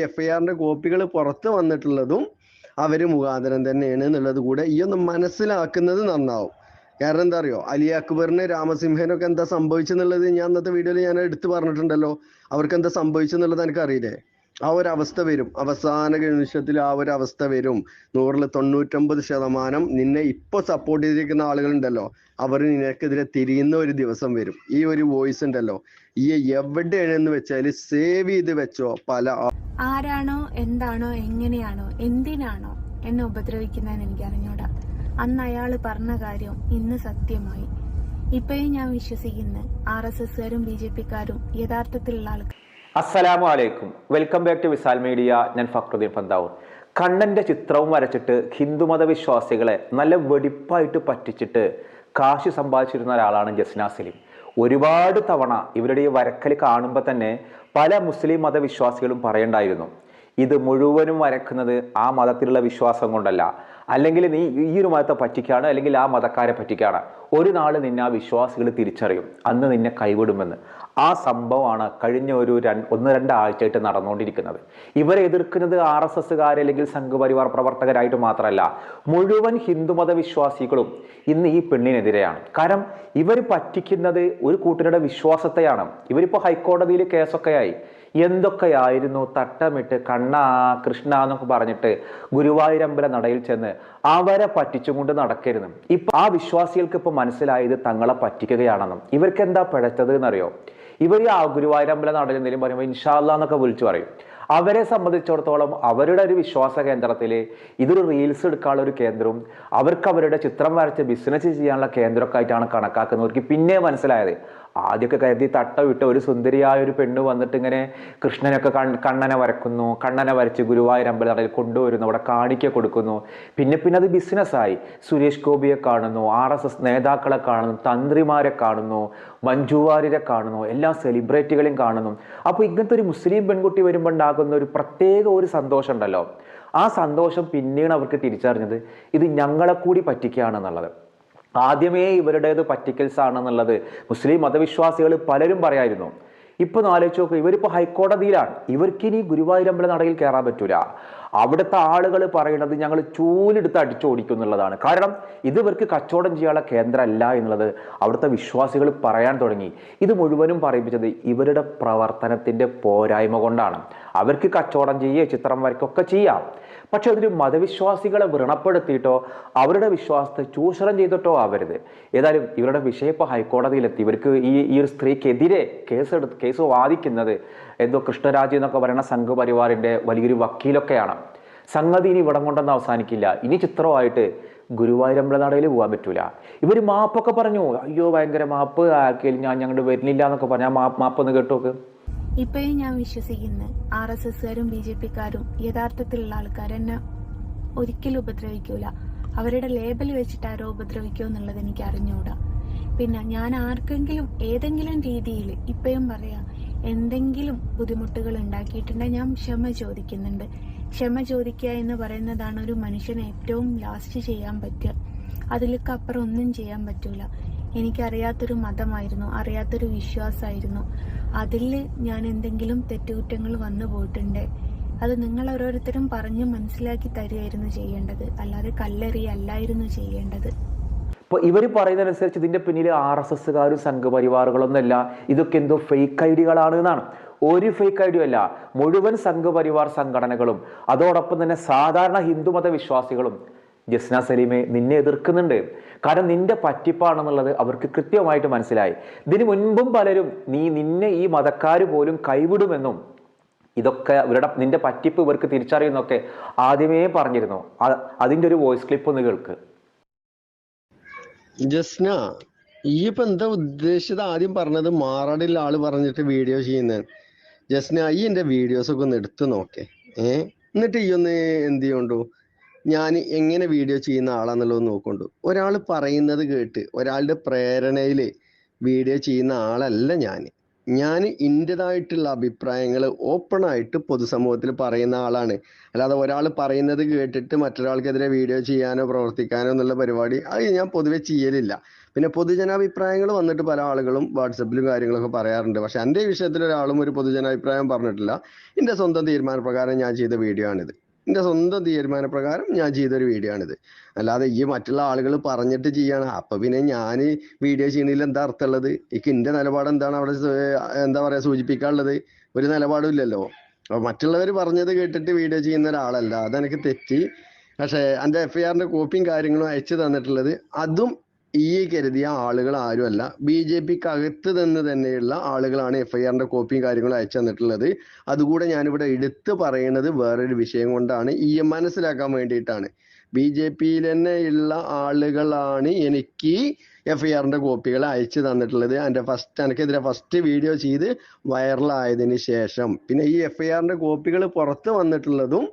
F I ആറിന്റെ കോപ്പികൾ പുറത്ത് വന്നിട്ടുള്ളതും അവർ മുഖാന്തരം തന്നെയാണ് എന്നുള്ളത് കൂടെ ഈ ഒന്ന് മനസ്സിലാക്കുന്നത് നന്നാവും. കാരണം എന്താ അറിയോ? അലി അക്ബറിന് രാമസിംഹനൊക്കെ എന്താ സംഭവിച്ചെന്നുള്ളത് ഞാൻ അന്നത്തെ വീഡിയോയിൽ ഞാൻ എടുത്തു പറഞ്ഞിട്ടുണ്ടല്ലോ. അവർക്ക് എന്താ സംഭവിച്ചെന്നുള്ളത് എനിക്ക് അറിയില്ലേ ആ ഒരു അവസ്ഥ വരും. അവസാന നിമിഷത്തിൽ ആ ഒരു അവസ്ഥ വരും. നൂറിൽ തൊണ്ണൂറ്റൊമ്പത് ശതമാനം നിന്നെ ഇപ്പൊ സപ്പോർട്ട് ചെയ്തിരിക്കുന്ന ആളുകളുണ്ടല്ലോ. അവർ നിനക്കെതിരെ തിരിയുന്ന ഒരു ദിവസം വരും. ഈ ഒരു വോയിസ് ഉണ്ടല്ലോ. ഈ എവിടെയാണെന്ന് വെച്ചാൽ സേവ് ചെയ്ത് വെച്ചോ പല ആരാണോ എന്താണോ എങ്ങനെയാണോ എന്തിനാണോ എന്നെ ഉപദ്രവിക്കുന്നതെന്ന് എനിക്ക് അറിഞ്ഞൂടാ. അന്ന് അയാൾ പറഞ്ഞ കാര്യം ഇന്ന് സത്യമായി. ഇപ്പോഴും ഞാൻ വിശ്വസിക്കുന്നത് ആർ എസ് എസ്കാരും ബി ജെ പിക്കാരും യഥാർത്ഥത്തിലുള്ള ആൾക്കാർ അസ്സലാമു അലൈക്കും. Welcome back to Visal media. ഞാൻ ഫക്രുദ്ദീൻ പന്താവൂർ. കണ്ണന്റെ ചിത്രവും വരച്ചിട്ട് ഹിന്ദുമത വിശ്വാസികളെ നല്ല വെടിപ്പായിട്ട് പറ്റിച്ചിട്ട് കാശ് സമ്പാദിച്ചിരുന്ന ഒരാളാണ് ജസ്ന സലീം. ഒരുപാട് തവണ ഇവരുടെ ഈ വരക്കൽ കാണുമ്പോൾ തന്നെ പല മുസ്ലിം മതവിശ്വാസികളും പറയണ്ടായിരുന്നു. ഇത് മുഴുവനും വരക്കുന്നത് ആ മതത്തിലുള്ള വിശ്വാസം കൊണ്ടല്ല. അല്ലെങ്കിൽ നീ ഈ ഒരു മതത്തെ പറ്റിക്കാണ് അല്ലെങ്കിൽ ആ മതക്കാരെ പറ്റിക്കാണ്. ഒരു നാൾ നിന്നെ ആ വിശ്വാസികൾ തിരിച്ചറിയും. അന്ന് നിന്നെ കൈവിടുമെന്ന്. ആ സംഭവമാണ് കഴിഞ്ഞ ഒരു ഒന്ന് രണ്ടാഴ്ചയായിട്ട് നടന്നുകൊണ്ടിരിക്കുന്നത്. ഇവരെ എതിർക്കുന്നത് ആർ എസ് എസ്സുകാർ അല്ലെങ്കിൽ സംഘപരിവാർ പ്രവർത്തകരായിട്ട് മാത്രമല്ല മുഴുവൻ ഹിന്ദുമത വിശ്വാസികളും ഇന്ന് ഈ പെണ്ണിനെതിരെയാണ്. കാരണം ഇവർ പറ്റിക്കുന്നത് ഒരു കൂട്ടരുടെ വിശ്വാസത്തെയാണ്. ഇവരിപ്പോൾ ഹൈക്കോടതിയിൽ കേസൊക്കെയായി. എന്തൊക്കെയായിരുന്നു തട്ടമിട്ട് കണ്ണ കൃഷ്ണ എന്നൊക്കെ പറഞ്ഞിട്ട് ഗുരുവായൂരമ്പല നടയിൽ ചെന്ന് അവരെ പറ്റിച്ചുകൊണ്ട് നടക്കരുത്. ഇപ്പൊ ആ വിശ്വാസികൾക്ക് ഇപ്പൊ മനസ്സിലായത് തങ്ങളെ പറ്റിക്കുകയാണെന്നും. ഇവർക്ക് എന്താ പിഴച്ചത് എന്നറിയോ? ഇവർ ആ ഗുരുവായൂരമ്പല നടയിൽ എന്തെങ്കിലും പറയുമ്പോൾ ഇൻഷാല്ല എന്നൊക്കെ വിളിച്ചു പറയും. അവരെ സംബന്ധിച്ചിടത്തോളം അവരുടെ ഒരു വിശ്വാസ കേന്ദ്രത്തിൽ ഇതൊരു റീൽസ് എടുക്കാനുള്ള ഒരു കേന്ദ്രവും അവർക്ക് അവരുടെ ചിത്രം വരച്ച് ബിസിനസ് ചെയ്യാനുള്ള കേന്ദ്രമൊക്കെ ആയിട്ടാണ് കണക്കാക്കുന്നവർക്ക് പിന്നെ മനസ്സിലായത്. ആദ്യമൊക്കെ കരുതി തട്ട വിട്ട ഒരു സുന്ദരിയായ ഒരു പെണ്ണ് വന്നിട്ട് ഇങ്ങനെ കൃഷ്ണനൊക്കെ കണ്ണനെ വരക്കുന്നു. കണ്ണനെ വരച്ച് ഗുരുവായൂർ അമ്പലത്തിൽ കൊണ്ടുവരുന്നു. അവിടെ കാണിക്ക കൊടുക്കുന്നു. പിന്നെ പിന്നെ അത് ബിസിനസ്സായി സുരേഷ് ഗോപിയെ കാണുന്നു. ആർ എസ് എസ് നേതാക്കളെ കാണുന്നു. തന്ത്രിമാരെ കാണുന്നു. മഞ്ജുവാര്യരെ കാണുന്നു. എല്ലാ സെലിബ്രിറ്റികളെയും കാണുന്നു. അപ്പോൾ ഇങ്ങനത്തെ ഒരു മുസ്ലിം പെൺകുട്ടി വരുമ്പോൾ ഉണ്ടാകുന്ന ഒരു പ്രത്യേക ഒരു സന്തോഷം ഉണ്ടല്ലോ ആ സന്തോഷം പിന്നീട് അവർക്ക് തിരിച്ചറിഞ്ഞത് ഇത് ഞങ്ങളെ കൂടി പറ്റിക്കുകയാണെന്നുള്ളത്. ആദ്യമേ ഇവരുടേത് പറ്റിക്കൽസ് ആണെന്നുള്ളത് മുസ്ലിം മതവിശ്വാസികൾ പലരും പറയായിരുന്നു. ഇപ്പൊ ആലോചിച്ച് നോക്കൂ ഇവരിപ്പോ ഹൈക്കോടതിയിലാണ്. ഇവർക്കിനി ഗുരുവായൂരമ്പല നടയിൽ കയറാൻ പറ്റൂല. അവിടുത്തെ ആളുകൾ പറയുന്നത് ഞങ്ങൾ ചൂലെടുത്ത് അടിച്ചോടിക്കും എന്നുള്ളതാണ് കാരണം ഇത് ഇവർക്ക് കച്ചവടം ചെയ്യാനുള്ള കേന്ദ്രമല്ല എന്നുള്ളത് അവിടുത്തെ വിശ്വാസികൾ പറയാൻ തുടങ്ങി. ഇത് മുഴുവനും പറയിപ്പിച്ചത് ഇവരുടെ പ്രവർത്തനത്തിന്റെ പോരായ്മ കൊണ്ടാണ്. അവർക്ക് കച്ചവടം ചെയ്യുക ചിത്രം വരയ്ക്കൊക്കെ ചെയ്യാം. പക്ഷെ അതൊരു മതവിശ്വാസികളെ വ്രണപ്പെടുത്തിയിട്ടോ അവരുടെ വിശ്വാസത്തെ ചൂഷണം ചെയ്തിട്ടോ ആവരുത്. ഏതായാലും ഇവരുടെ വിഷയം ഇപ്പോൾ ഹൈക്കോടതിയിലെത്തി. ഇവർക്ക് ഈ ഈ ഒരു സ്ത്രീക്കെതിരെ കേസെടുത്ത് കേസ് വാദിക്കുന്നത് എന്തോ കൃഷ്ണരാജ് എന്നൊക്കെ പറയുന്ന സംഘപരിവാറിന്റെ വലിയൊരു വക്കീലൊക്കെയാണ്. സംഗതി ഇനി ഇവിടം കൊണ്ടൊന്നും അവസാനിക്കില്ല. ഇനി ചിത്രമായിട്ട് ഗുരുവായൂരമ്പല നടയിൽ പോകാൻ പറ്റൂല. ഇവർ മാപ്പൊക്കെ പറഞ്ഞു അയ്യോ ഭയങ്കര മാപ്പ് ആക്കിയാൽ ഞാൻ ഞങ്ങളുടെ വരുന്നില്ല എന്നൊക്കെ പറഞ്ഞാൽ മാപ്പ് മാപ്പൊന്ന് കേട്ടോക്ക്. ഇപ്പോഴും ഞാൻ വിശ്വസിക്കുന്നത് ആർ എസ് എസ്കാരും ബി ജെ പിക്കാരും യഥാർത്ഥത്തിലുള്ള ആൾക്കാർ എന്നെ ഒരിക്കലും ഉപദ്രവിക്കൂല. അവരുടെ ലേബൽ വെച്ചിട്ട് ആരോ ഉപദ്രവിക്കോ എന്നുള്ളത് എനിക്ക് അറിഞ്ഞുകൂടാ. പിന്നെ ഞാൻ ആർക്കെങ്കിലും ഏതെങ്കിലും രീതിയിൽ ഇപ്പോഴും പറയാം എന്തെങ്കിലും ബുദ്ധിമുട്ടുകൾ ഉണ്ടാക്കിയിട്ടുണ്ടെങ്കിൽ ഞാൻ ക്ഷമ ചോദിക്കുന്നുണ്ട്. ക്ഷമ ചോദിക്കുക എന്ന് പറയുന്നതാണ് ഒരു മനുഷ്യന് ഏറ്റവും ലാസ്റ്റ് ചെയ്യാൻ പറ്റുക. അതിലൊക്കെ അപ്പുറം ഒന്നും ചെയ്യാൻ പറ്റൂല. എനിക്കറിയാത്തൊരു മതമായിരുന്നു അറിയാത്തൊരു വിശ്വാസമായിരുന്നു. അതിൽ ഞാൻ എന്തെങ്കിലും തെറ്റുകുറ്റങ്ങൾ വന്നു പോയിട്ടുണ്ട്. അത് നിങ്ങൾ ഓരോരുത്തരും പറഞ്ഞ് മനസ്സിലാക്കി തരികയായിരുന്നു ചെയ്യേണ്ടത്. അല്ലാതെ കല്ലെറി അല്ലായിരുന്നു ചെയ്യേണ്ടത്. ഇപ്പൊ ഇവർ പറയുന്നതനുസരിച്ച് ഇതിന്റെ പിന്നിൽ ആർ എസ് എസ്സുകാരും സംഘപരിവാറുകളൊന്നുമല്ല. ഇതൊക്കെ എന്തോ ഫേക്ക് ഐഡികളാണ് എന്നാണ്. ഒരു ഫേക്ക് ഐഡിയ അല്ല മുഴുവൻ സംഘപരിവാർ സംഘടനകളും അതോടൊപ്പം തന്നെ സാധാരണ ഹിന്ദുമത വിശ്വാസികളും ജസ്ന സലീമെ നിന്നെ എതിർക്കുന്നുണ്ട്. കാരണം നിന്റെ പറ്റിപ്പാണെന്നുള്ളത് അവർക്ക് കൃത്യമായിട്ട് മനസ്സിലായി. ഇതിനു മുൻപും പലരും നീ നിന്നെ ഈ മതക്കാർ പോലും കൈവിടുമെന്നും ഇതൊക്കെ ഇവരുടെ നിന്റെ പറ്റിപ്പ് ഇവർക്ക് തിരിച്ചറിയുന്നൊക്കെ ആദ്യമേ പറഞ്ഞിരുന്നു. അതിന്റെ ഒരു വോയിസ് ക്ലിപ്പ് ഒന്ന് കേൾക്ക്. ജസ്ന ഈ ഇപ്പൊ എന്താ ഉദ്ദേശിച്ചത് ആദ്യം പറഞ്ഞത്? മാറാടില്ല ആൾ പറഞ്ഞിട്ട് വീഡിയോ ചെയ്യുന്നത് ജസ്ന ഈ വീഡിയോസ് ഒക്കെ ഒന്ന് എടുത്തു നോക്കേ. ഏ? എന്നിട്ട് ഈ ഒന്ന് എന്ത് ചെയ്യണ്ടു ഞാൻ എങ്ങനെ വീഡിയോ ചെയ്യുന്ന ആളാന്നുള്ളത് നോക്കുന്നുണ്ട് ഒരാൾ പറയുന്നത് കേട്ട് ഒരാളുടെ പ്രേരണയിൽ വീഡിയോ ചെയ്യുന്ന ആളല്ല ഞാൻ ഞാൻ എന്റെതായിട്ടുള്ള അഭിപ്രായങ്ങൾ ഓപ്പണായിട്ട് പൊതുസമൂഹത്തിൽ പറയുന്ന ആളാണ്. അല്ലാതെ ഒരാൾ പറയുന്നത് കേട്ടിട്ട് മറ്റൊരാൾക്കെതിരെ വീഡിയോ ചെയ്യാനോ പ്രവർത്തിക്കാനോ എന്നുള്ള പരിപാടി അത് ഞാൻ പൊതുവെ ചെയ്യലില്ല. പിന്നെ പൊതുജനാഭിപ്രായങ്ങൾ വന്നിട്ട് പല ആളുകളും വാട്സപ്പിലും കാര്യങ്ങളൊക്കെ പറയാറുണ്ട്. പക്ഷെ എന്റെ വിഷയത്തിൽ ഒരാളും ഒരു പൊതുജനാഭിപ്രായം പറഞ്ഞിട്ടില്ല. എന്റെ സ്വന്തം തീരുമാനപ്രകാരം ഞാൻ ചെയ്ത വീഡിയോ ആണിത്. എന്റെ സ്വന്തം തീരുമാനപ്രകാരം ഞാൻ ചെയ്തൊരു വീഡിയോ ആണിത്. അല്ലാതെ ഈ മറ്റുള്ള ആളുകൾ പറഞ്ഞിട്ട് ചെയ്യാണ്. അപ്പൊ പിന്നെ ഞാൻ വീഡിയോ ചെയ്യണതിൽ എന്താ അർത്ഥമുള്ളത്? എനിക്ക് എന്റെ നിലപാട് എന്താണ് അവിടെ എന്താ പറയാ സൂചിപ്പിക്കാനുള്ളത്? ഒരു നിലപാടും ഇല്ലല്ലോ. അപ്പൊ മറ്റുള്ളവർ പറഞ്ഞത് കേട്ടിട്ട് വീഡിയോ ചെയ്യുന്ന ഒരാളല്ല. അതെനിക്ക് തെറ്റി. പക്ഷേ എന്റെ എഫ് ഐ ആറിന്റെ കോപ്പിയും കാര്യങ്ങളും അയച്ചു തന്നിട്ടുള്ളത്. അതും ഈ കരുതിയ ആളുകൾ ആരുമല്ല. ബി ജെ പിക്ക് അകത്ത് നിന്ന് തന്നെയുള്ള ആളുകളാണ് എഫ് ഐ ആറിന്റെ കോപ്പിയും കാര്യങ്ങളും അയച്ചു തന്നിട്ടുള്ളത്. അതുകൂടെ ഞാനിവിടെ എടുത്തു പറയുന്നത് വേറൊരു വിഷയം കൊണ്ടാണ്. ഈ മനസ്സിലാക്കാൻ വേണ്ടിയിട്ടാണ്. ബി ജെ പിയിൽ തന്നെയുള്ള ആളുകളാണ് എനിക്ക് എഫ് ഐ ആറിന്റെ കോപ്പികൾ അയച്ചു തന്നിട്ടുള്ളത്. എന്റെ ഫസ്റ്റ് എനിക്കെതിരെ ഫസ്റ്റ് വീഡിയോ ചെയ്ത് വൈറലായതിനു ശേഷം. പിന്നെ ഈ എഫ് ഐ ആറിന്റെ കോപ്പികൾ പുറത്ത് വന്നിട്ടുള്ളതും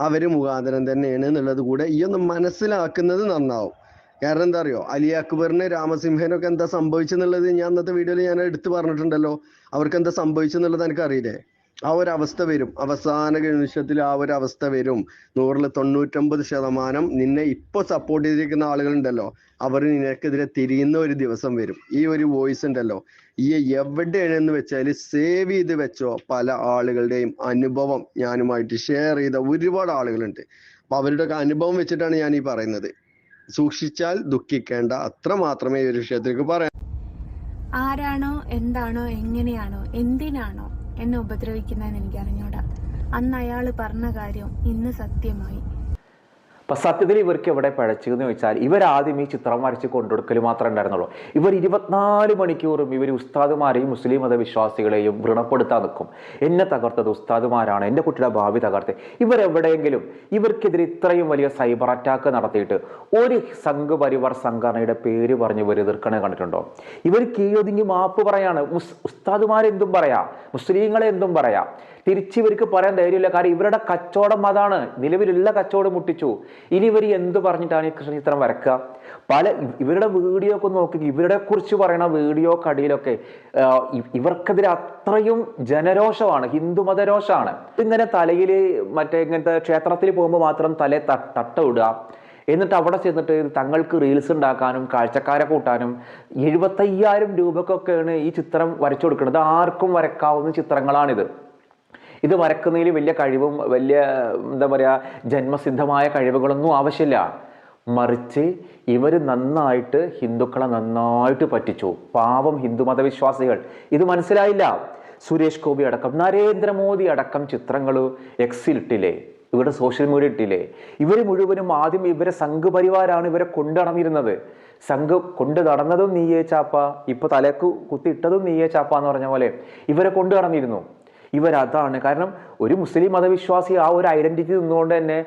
അവർ മുഖാന്തരം തന്നെയാണ് എന്നുള്ളത് കൂടെ ഈ ഒന്ന് മനസ്സിലാക്കുന്നത് നന്നാവും. കാരണം എന്താ അറിയോ? അലി അക്ബറിന് രാമസിംഹനൊക്കെ എന്താ സംഭവിച്ചെന്നുള്ളത് ഞാൻ അന്നത്തെ വീഡിയോയിൽ ഞാൻ എടുത്തു പറഞ്ഞിട്ടുണ്ടല്ലോ. അവർക്ക് എന്താ സംഭവിച്ചെന്നുള്ളത് എനിക്ക് അറിയില്ലേ ആ ഒരു അവസ്ഥ വരും. അവസാന നിമിഷത്തിൽ ആ ഒരു അവസ്ഥ വരും. നൂറിൽ തൊണ്ണൂറ്റൊമ്പത് ശതമാനം നിന്നെ ഇപ്പൊ സപ്പോർട്ട് ചെയ്തിരിക്കുന്ന ആളുകളുണ്ടല്ലോ. അവർ നിനക്കെതിരെ തിരിയുന്ന ഒരു ദിവസം വരും. ഈ ഒരു വോയിസ് ഉണ്ടല്ലോ. ഈ എവിടെയാണെന്ന് വെച്ചാൽ സേവ് ചെയ്ത് വെച്ചോ പല ആളുകളുടെയും അനുഭവം ഞാനുമായിട്ട് ഷെയർ ചെയ്ത ഒരുപാട് ആളുകളുണ്ട്. അപ്പൊ അവരുടെയൊക്കെ അനുഭവം വെച്ചിട്ടാണ് ഞാൻ ഈ പറയുന്നത്. സൂക്ഷിച്ചാൽ ദുഃഖിക്കേണ്ട. അത്ര മാത്രമേ ഈ ഒരു വിഷയത്തിലേക്ക് പറയാൻ ആരാണോ എന്താണോ എങ്ങനെയാണോ എന്തിനാണോ എന്നെ ഉപദ്രവിക്കുന്നതെന്ന് എനിക്ക് അറിഞ്ഞൂടാ അന്ന് അയാൾ പറഞ്ഞ കാര്യം ഇന്ന് സത്യമായി. അപ്പൊ സത്യത്തിൽ ഇവർക്ക് എവിടെ പിഴച്ചെന്ന് ചോദിച്ചാൽ ഇവരാദ്യം ഈ ചിത്രം വരച്ച് കൊണ്ടുകൊടുക്കൽ മാത്രമേ ഉണ്ടായിരുന്നുള്ളൂ. ഇവർ ഇരുപത്തിനാല് മണിക്കൂറും ഇവർ ഉസ്താദുമാരെയും മുസ്ലിം മതവിശ്വാസികളെയും വ്രണപ്പെടുത്താൻ നിൽക്കും. എന്നെ തകർത്തത് ഉസ്താദുമാരാണ് എന്റെ കുട്ടിയുടെ ഭാവി തകർത്ത്. ഇവരെവിടെയെങ്കിലും ഇവർക്കെതിരെ ഇത്രയും വലിയ സൈബർ അറ്റാക്ക് നടത്തിയിട്ട് ഒരു സംഘ് പരിവാർ സംഘടനയുടെ പേര് പറഞ്ഞ് ഇവർ എതിർക്കണേ കണ്ടിട്ടുണ്ടോ? ഇവർ കീഴൊതുങ്ങി മാപ്പ് പറയാണ് ഉസ്താദുമാരെന്തും പറയാം മുസ്ലിങ്ങളെ എന്തും പറയാം. തിരിച്ച് ഇവർക്ക് പറയാൻ ധൈര്യമില്ല. കാരണം ഇവരുടെ കച്ചവടം അതാണ്. നിലവിലുള്ള കച്ചവടം മുട്ടിച്ചു. ഇനി ഇവർ എന്ത് പറഞ്ഞിട്ടാണ് ഈ കൃഷ്ണ ചിത്രം വരക്കുക? പല ഇവരുടെ വീഡിയോ ഒക്കെ നോക്കി. ഇവരുടെ കുറിച്ച് പറയണ വീഡിയോ കടിയിലൊക്കെ ഇവർക്കെതിരെ അത്രയും ജനരോഷമാണ്. ഹിന്ദു മതരോഷമാണ് ഇങ്ങനെ തലയിൽ മറ്റേ ഇങ്ങനത്തെ ക്ഷേത്രത്തിൽ പോകുമ്പോൾ മാത്രം തല തട്ട ഇടുക. എന്നിട്ട് അവിടെ ചെന്നിട്ട് തങ്ങൾക്ക് റീൽസ് ഉണ്ടാക്കാനും കാഴ്ചക്കാരെ കൂട്ടാനും എഴുപത്തയ്യായിരം രൂപക്കൊക്കെയാണ് ഈ ചിത്രം വരച്ചു കൊടുക്കുന്നത്. ആർക്കും വരക്കാവുന്ന ചിത്രങ്ങളാണിത്. ഇത് വരക്കുന്നതിൽ വലിയ കഴിവും വലിയ എന്താ പറയുക ജന്മസിദ്ധമായ കഴിവുകളൊന്നും ആവശ്യമില്ല. മറിച്ച് ഇവർ നന്നായിട്ട് ഹിന്ദുക്കളെ നന്നായിട്ട് പറ്റിച്ചു. പാവം ഹിന്ദു മതവിശ്വാസികൾ. ഇത് മനസ്സിലായില്ല. സുരേഷ് ഗോപി അടക്കം നരേന്ദ്രമോദി അടക്കം ചിത്രങ്ങൾ എക്സിലിട്ടില്ലേ? ഇവരുടെ സോഷ്യൽ മീഡിയ ഇട്ടില്ലേ? ഇവർ മുഴുവനും ആദ്യം ഇവരെ സംഘ് പരിവാരാണ് ഇവരെ കൊണ്ടു നടന്നിരുന്നത് സംഘ് കൊണ്ടു നടന്നതും നീയേ ചാപ്പ ഇപ്പൊ തലക്ക് കുത്തിയിട്ടതും നീയേ ചാപ്പ എന്ന് പറഞ്ഞ പോലെ ഇവരെ കൊണ്ടു നടന്നിരുന്നു ഇവരതാണ്. കാരണം ഒരു മുസ്ലിം മതവിശ്വാസി ആ ഒരു ഐഡന്റിറ്റി നിന്നുകൊണ്ട് തന്നെ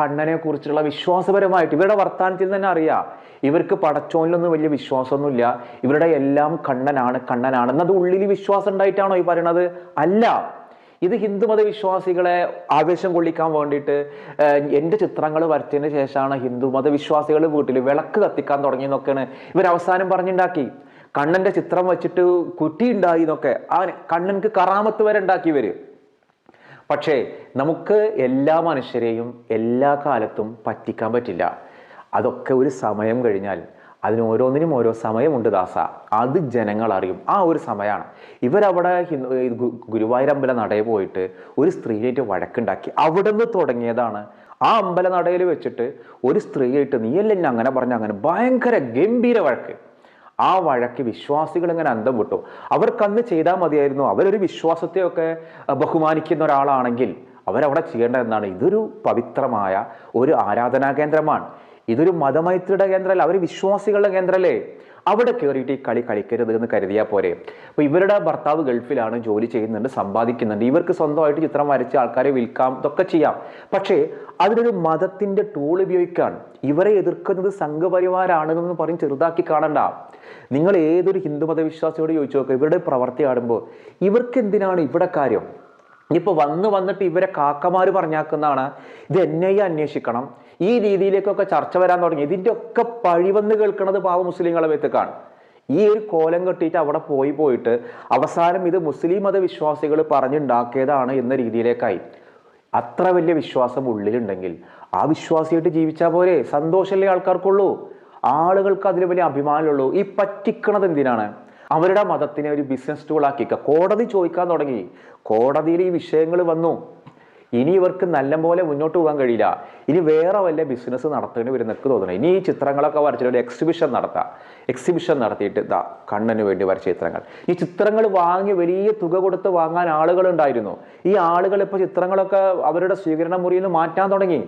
കണ്ണനെ കുറിച്ചുള്ള വിശ്വാസപരമായിട്ട് ഇവരുടെ വർത്തമാനത്തിൽ തന്നെ അറിയാം. ഇവർക്ക് പടച്ചോനിലൊന്നും വലിയ വിശ്വാസമൊന്നുമില്ല. ഇവരുടെ എല്ലാം കണ്ണനാണ് കണ്ണനാണ്. എന്നത് ഉള്ളിൽ വിശ്വാസം ഉണ്ടായിട്ടാണോ ഈ പറയണത്? അല്ല. ഇത് ഹിന്ദു മതവിശ്വാസികളെ ആവേശം കൊള്ളിക്കാൻ വേണ്ടിയിട്ട് എന്റെ ചിത്രങ്ങൾ വരച്ചതിന് ശേഷമാണ് ഹിന്ദു മതവിശ്വാസികൾ വീട്ടിൽ വിളക്ക് കത്തിക്കാൻ തുടങ്ങിയെന്നൊക്കെയാണ് ഇവർ അവസാനം പറഞ്ഞുണ്ടാക്കി. കണ്ണന്റെ ചിത്രം വെച്ചിട്ട് കുറ്റി ഉണ്ടായി എന്നൊക്കെ. ആ കണ്ണൻക്ക് കറാമത്ത് വരെ ഉണ്ടാക്കി വരും പക്ഷേ നമുക്ക് എല്ലാ മനുഷ്യരെയും എല്ലാ കാലത്തും പറ്റിക്കാൻ പറ്റില്ല. അതൊക്കെ ഒരു സമയം കഴിഞ്ഞാൽ അതിന് ഓരോന്നിനും ഓരോ സമയമുണ്ട് ദാസ. അത് ജനങ്ങൾ അറിയും. ആ ഒരു സമയമാണ് ഇവരവിടെ ഹിന്ദു അമ്പല നടയിൽ പോയിട്ട് ഒരു സ്ത്രീയായിട്ട് വഴക്കുണ്ടാക്കി. അവിടെ നിന്ന് തുടങ്ങിയതാണ്. ആ അമ്പല നടയിൽ വെച്ചിട്ട് ഒരു സ്ത്രീയായിട്ട് നീയല്ല അങ്ങനെ പറഞ്ഞ അങ്ങനെ ഭയങ്കര ഗംഭീര വഴക്ക്. ആ വഴക്ക് വിശ്വാസികൾ ഇങ്ങനെ അന്തം വിട്ടു. അവർക്ക് അന്ന് ചെയ്താൽ മതിയായിരുന്നു. അവരൊരു വിശ്വാസത്തെയൊക്കെ ബഹുമാനിക്കുന്ന ഒരാളാണെങ്കിൽ അവരവിടെ ചെയ്യേണ്ടത് എന്നാണ് ഇതൊരു പവിത്രമായ ഒരു ആരാധനാ കേന്ദ്രമാണ്. ഇതൊരു മതമൈത്രിയുടെ കേന്ദ്രമല്ല അവർ വിശ്വാസികളുടെ കേന്ദ്രമല്ലേ? അവിടെ കയറിയിട്ട് ഈ കളി കളിക്കരുത് എന്ന് കരുതിയാൽ പോരെ. അപ്പോൾ ഇവരുടെ ഭർത്താവ് ഗൾഫിലാണ് ജോലി ചെയ്യുന്നുണ്ട് സമ്പാദിക്കുന്നുണ്ട്. ഇവർക്ക് സ്വന്തമായിട്ട് ചിത്രം വരച്ച് ആൾക്കാരെ വിൽക്കാം ഇതൊക്കെ ചെയ്യാം. പക്ഷേ അതിനൊരു മതത്തിന്റെ ടൂൾ ഉപയോഗിക്കാൻ ഇവരെ എതിർക്കുന്നത് സംഘപരിവാരാണെന്ന് പറഞ്ഞ് ചെറുതാക്കി കാണണ്ട. നിങ്ങൾ ഏതൊരു ഹിന്ദു മതവിശ്വാസിയോട് ചോദിച്ചു നോക്കുക ഇവരുടെ പ്രവർത്തി ആടുമ്പോൾ ഇവർക്ക് എന്തിനാണ് ഇവിടെ കാര്യം? ഇപ്പൊ വന്ന് വന്നിട്ട് ഇവരെ കാക്കമാര് പറഞ്ഞാക്കുന്നതാണ് ഇത് ഐ അന്വേഷിക്കണം. ഈ രീതിയിലേക്കൊക്കെ ചർച്ച വരാൻ തുടങ്ങി. ഇതിന്റെയൊക്കെ പഴിവന്ന് കേൾക്കുന്നത് പാവ മുസ്ലിങ്ങളെ വ്യക്തിക്കാണ് ഈ ഒരു കോലം കെട്ടിയിട്ട് അവിടെ പോയി പോയിട്ട് അവസാനം ഇത് മുസ്ലിം മതവിശ്വാസികൾ പറഞ്ഞുണ്ടാക്കിയതാണ് എന്ന രീതിയിലേക്കായി. അത്ര വലിയ വിശ്വാസം ഉള്ളിലുണ്ടെങ്കിൽ ആ വിശ്വാസിയായിട്ട് ജീവിച്ചാൽ പോരെ. സന്തോഷമല്ലേ ആൾക്കാർക്കുള്ളൂ. ആളുകൾക്ക് അതിൽ വലിയ അഭിമാനമുള്ളൂ. ഈ പറ്റിക്കണത് എന്തിനാണ്? അവരുടെ മതത്തിനെ ഒരു ബിസിനസ് ടൂൾ ആക്കിക്ക. കോടതി ചോദിക്കാൻ തുടങ്ങി. കോടതിയിൽ ഈ വിഷയങ്ങൾ വന്നു. ഇനി ഇവർക്ക് നല്ല പോലെ മുന്നോട്ട് പോകാൻ കഴിയില്ല. ഇനി വേറെ വല്ല ബിസിനസ് നടത്തേണ്ടി വരും തോന്നുന്നു. ഇനി ഈ ചിത്രങ്ങളൊക്കെ വരച്ചിട്ട് ഒരു എക്സിബിഷൻ നടത്താം. എക്സിബിഷൻ നടത്തിയിട്ട് ഇതാ കണ്ണന് വേണ്ടി വരച്ച ചിത്രങ്ങൾ. ഈ ചിത്രങ്ങൾ വാങ്ങി വലിയ തുക കൊടുത്ത് വാങ്ങാൻ ആളുകൾ ഉണ്ടായിരുന്നു. ഈ ആളുകൾ ഇപ്പോൾ ചിത്രങ്ങളൊക്കെ അവരുടെ സ്വീകരണ മുറിയിൽ നിന്ന് മാറ്റാൻ തുടങ്ങി.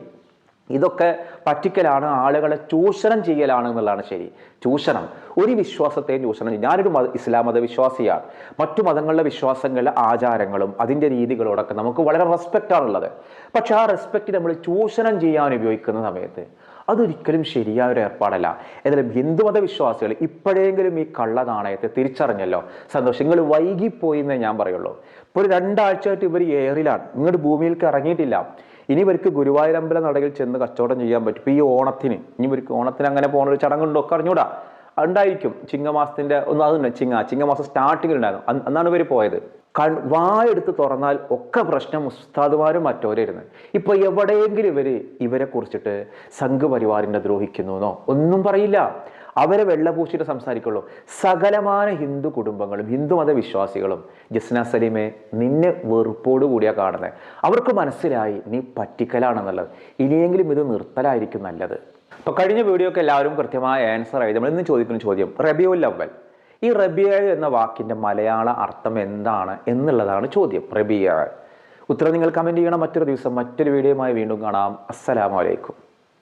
ഇതൊക്കെ പറ്റിക്കലാണ് ആളുകളെ ചൂഷണം ചെയ്യലാണ് എന്നുള്ളതാണ് ശരി. ചൂഷണം. ഒരു വിശ്വാസത്തെയും ചൂഷണം ഞാനൊരു മത ഇസ്ലാം മതവിശ്വാസിയാണ്. മറ്റു മതങ്ങളിലെ വിശ്വാസങ്ങളിലെ ആചാരങ്ങളും അതിന്റെ രീതികളോടൊക്കെ നമുക്ക് വളരെ റെസ്പെക്റ്റ് ആണുള്ളത്. പക്ഷെ ആ റെസ്പെക്റ്റ് നമ്മൾ ചൂഷണം ചെയ്യാൻ ഉപയോഗിക്കുന്ന സമയത്ത് അതൊരിക്കലും ശരിയായ ഒരു ഏർപ്പാടല്ല. എന്നാലും ഹിന്ദുമത വിശ്വാസികൾ ഇപ്പോഴെങ്കിലും ഈ കള്ള നാണയത്തെ തിരിച്ചറിഞ്ഞല്ലോ. സന്തോഷം. നിങ്ങൾ വൈകിപ്പോയി എന്നേ ഞാൻ പറയുള്ളൂ. ഇപ്പോൾ ഒരു രണ്ടാഴ്ചയായിട്ട് ഇവർ എയറിലാണ് ഇങ്ങോട്ട് ഭൂമിയിലേക്ക് ഇറങ്ങിയിട്ടില്ല. ഇനി ഇവർക്ക് ഗുരുവായൂരമ്പല നടയിൽ ചെന്ന് കച്ചവടം ചെയ്യാൻ പറ്റും. ഇപ്പം ഈ ഓണത്തിന് ഇനി ഇവർക്ക് ഓണത്തിന് അങ്ങനെ പോകുന്ന ഒരു ചടങ്ങുണ്ടോ ഒക്കെ അറിഞ്ഞൂടാ. ഉണ്ടായിരിക്കും ചിങ്ങമാസത്തിന്റെ ഒന്ന് അതുണ്ട്. ചിങ്ങ ചിങ്ങമാസം സ്റ്റാർട്ടിങ്ങിൽ ഉണ്ടായിരുന്നു. അന്ന് അന്നാണ് ഇവർ പോയത്. കൺ വായെടുത്ത് തുറന്നാൽ ഒക്കെ പ്രശ്നം ഉസ്താദുമാരും ഇരുന്ന് ഇപ്പൊ എവിടെയെങ്കിലും ഇവർ ഇവരെ കുറിച്ചിട്ട് സംഘപരിവാറിനെ ദ്രോഹിക്കുന്നു എന്നോ? ഒന്നും പറയില്ല. അവരെ വെള്ളപൂശിട്ട് സംസാരിക്കുള്ളൂ. സകലമായ ഹിന്ദു കുടുംബങ്ങളും ഹിന്ദു മതവിശ്വാസികളും ജസ്ന സലീമെ നിന്നെ വെറുപ്പോട് കൂടിയാ കാണുന്നത് അവർക്ക് മനസ്സിലായി നീ പറ്റിക്കലാണെന്നുള്ളത്. ഇനിയെങ്കിലും ഇത് നിർത്തലായിരിക്കും നല്ലത്. അപ്പൊ കഴിഞ്ഞ വീഡിയോക്ക് എല്ലാവരും കൃത്യമായ ആൻസർ ആയി. നമ്മൾ ഇന്ന് ചോദിക്കുന്ന ചോദ്യം റബിയുൽ അവൽ ഈ റബിയ എന്ന വാക്കിന്റെ മലയാള അർത്ഥം എന്താണ് എന്നുള്ളതാണ് ചോദ്യം. റബിയ ഉത്തരം നിങ്ങൾ കമന്റ് ചെയ്യണം. മറ്റൊരു ദിവസം മറ്റൊരു വീഡിയോയുമായി വീണ്ടും കാണാം. അസ്സലാമലൈക്കും